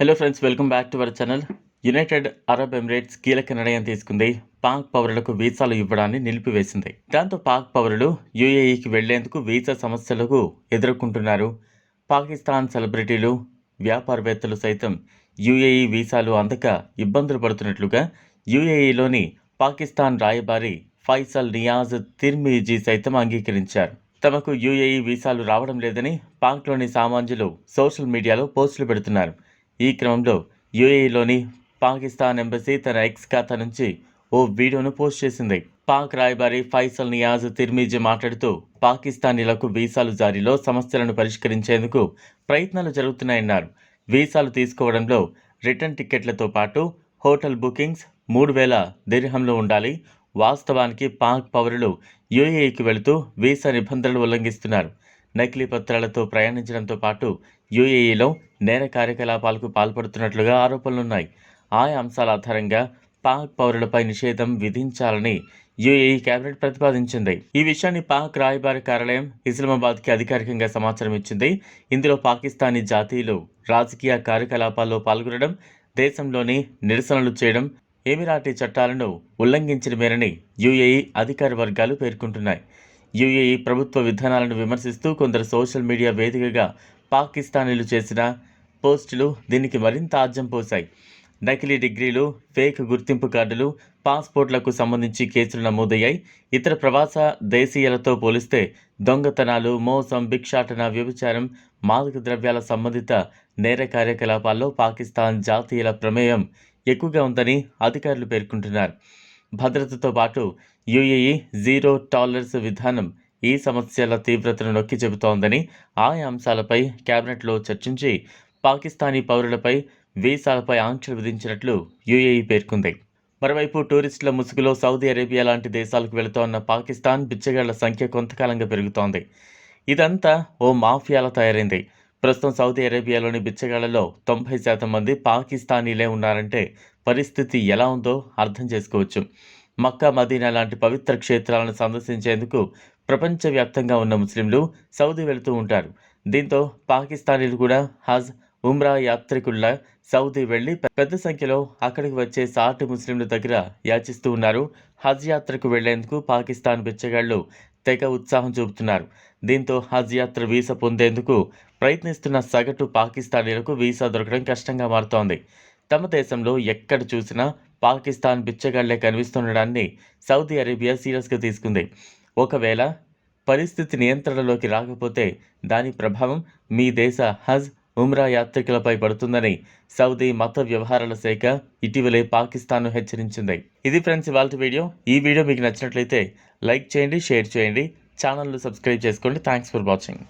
Hello friends welcome back to our channel United Arab Emirates కీలక నిర్ణయం తీసుకుంది. పాక్ పౌరులకు వీసాలు ఇవ్వడాన్ని నిలిపివేసింది. దాంతో పాక్ పౌరులు యుఏఈకి వెళ్ళేందుకు వీసా సమస్యలకు ఎదుర్కొంటున్నారు. పాకిస్తాన్ సెలబ్రిటీలు వ్యాపారవేత్తలు సైతం యుఏఈ వీసాలు అందక ఇబ్బందులు పడుతున్నట్లుగా యుఏఈలోని పాకిస్తాన్ రాయబారి ఫైసల్ నియాజ్ తిర్మిజీ సైతం అంగీకరించారు. తమకు యుఏఈ వీసాలు రావడం లేదని పాక్లోని సామాన్యులు సోషల్ మీడియాలో పోస్టులు పెడుతున్నారు. ఈ క్రమంలో యుఏఈలోని పాకిస్తాన్ ఎంబసీ తన ఎక్స్ ఖాతా నుంచి ఓ వీడియోను పోస్ట్ చేసింది. పాక్ రాయబారి ఫైసల్ నియాజ్ తిర్మీజీ మాట్లాడుతూ పాకిస్తానీలకు వీసాలు జారీలో సమస్యలను పరిష్కరించేందుకు ప్రయత్నాలు జరుగుతున్నాయన్నారు. వీసాలు తీసుకోవడంలో రిటర్న్ టిక్కెట్లతో పాటు హోటల్ బుకింగ్స్ మూడు వేల దీర్హంలో ఉండాలి. వాస్తవానికి పాక్ పౌరులు యుఏఈకి వెళుతూ వీసా నిబంధనలు ఉల్లంఘిస్తున్నారు. నకిలీ పత్రాలతో ప్రయాణించడంతో పాటు యుఏఈలో నేర కార్యకలాపాలకు పాల్పడుతున్నట్లుగా ఆరోపణలున్నాయి ఆయా అంశాల ఆధారంగా పాక్ పౌరులపై నిషేధం విధించాలని యుఏఈ కేబినెట్ ప్రతిపాదించింది. ఈ విషయాన్ని పాక్ రాయబారి కార్యాలయం ఇస్లామాబాద్కి అధికారికంగా సమాచారం ఇచ్చింది. ఇందులో పాకిస్తానీ జాతీయులు రాజకీయ కార్యకలాపాల్లో పాల్గొనడం దేశంలోని నిరసనలు చేయడం ఎమిరాటీ చట్టాలను ఉల్లంఘించడమేనని యుఏఈ అధికార వర్గాలు పేర్కొంటున్నాయి. యుఏఈ ప్రభుత్వ విధానాలను విమర్శిస్తూ కొందరు సోషల్ మీడియా వేదికగా పాకిస్తానీలు చేసిన పోస్టులు దీనికి మరింత ఆజ్యం పోశాయి. నకిలీ డిగ్రీలు ఫేక్ గుర్తింపు కార్డులు పాస్పోర్ట్లకు సంబంధించి కేసులు నమోదయ్యాయి. ఇతర ప్రవాస దేశీయులతో పోలిస్తే దొంగతనాలు మోసం భిక్షాటన వ్యభిచారం మాదక ద్రవ్యాల సంబంధిత నేర కార్యకలాపాల్లో పాకిస్తాన్ జాతీయుల ప్రమేయం ఎక్కువగా ఉందని అధికారులు పేర్కొంటున్నారు. భద్రతతో పాటు యుఏఈ జీరో టాలరెన్స్ విధానం ఈ సమస్యల తీవ్రతను నొక్కి చెబుతోందని ఆయా అంశాలపై కేబినెట్లో చర్చించి పాకిస్తానీ పౌరులపై వీసాలపై ఆంక్షలు విధించినట్లు యుఏఈ పేర్కొంది. మరోవైపు టూరిస్టుల ముసుగులో సౌదీ అరేబియా లాంటి దేశాలకు వెళుతోన్న పాకిస్తాన్ బిచ్చగాళ్ళ సంఖ్య కొంతకాలంగా పెరుగుతోంది. ఇదంతా ఓ మాఫియాల తయారైంది. ప్రస్తుతం సౌదీ అరేబియాలోని బిచ్చగాళ్ళలో తొంభై శాతం మంది పాకిస్తానీలే ఉన్నారంటే పరిస్థితి ఎలా ఉందో అర్థం చేసుకోవచ్చు. మక్కా మదీనా లాంటి పవిత్ర క్షేత్రాలను సందర్శించేందుకు ప్రపంచవ్యాప్తంగా ఉన్న ముస్లింలు సౌదీ వెళుతూ ఉంటారు. దీంతో పాకిస్తానీలు కూడా హజ్ ఉమ్రా యాత్రికుల్లా సౌదీ వెళ్ళి పెద్ద సంఖ్యలో అక్కడికి వచ్చే సాటి ముస్లింల దగ్గర యాచిస్తూ ఉన్నారు. హజ్ యాత్రకు వెళ్ళేందుకు పాకిస్తాన్ బిచ్చగాళ్ళు తెగ ఉత్సాహం చూపుతున్నారు. దీంతో హజ్ యాత్ర వీసా పొందేందుకు ప్రయత్నిస్తున్న సగటు పాకిస్తానీలకు వీసా దొరకడం కష్టంగా మారుతోంది. తమ దేశంలో ఎక్కడ చూసినా పాకిస్తాన్ బిచ్చగాళ్ళే కనిపిస్తుండడాన్ని సౌదీ అరేబియా సీరియస్గా తీసుకుంది. ఒకవేళ పరిస్థితి నియంత్రణలోకి రాకపోతే దాని ప్రభావం మీ దేశ హజ్ ఉమ్రా యాత్రికులపై పడుతుందని సౌదీ మత వ్యవహారాల శాఖ ఇటీవలే పాకిస్తాన్ను హెచ్చరించింది. ఇది ఫ్రెండ్స్ ఇవాళ వీడియో. ఈ వీడియో మీకు నచ్చినట్లయితే లైక్ చేయండి షేర్ చేయండి. ఛానల్ను సబ్స్క్రైబ్ చేసుకోండి. Thanks for watching.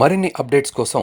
మరిన్ని అప్డేట్స్ కోసం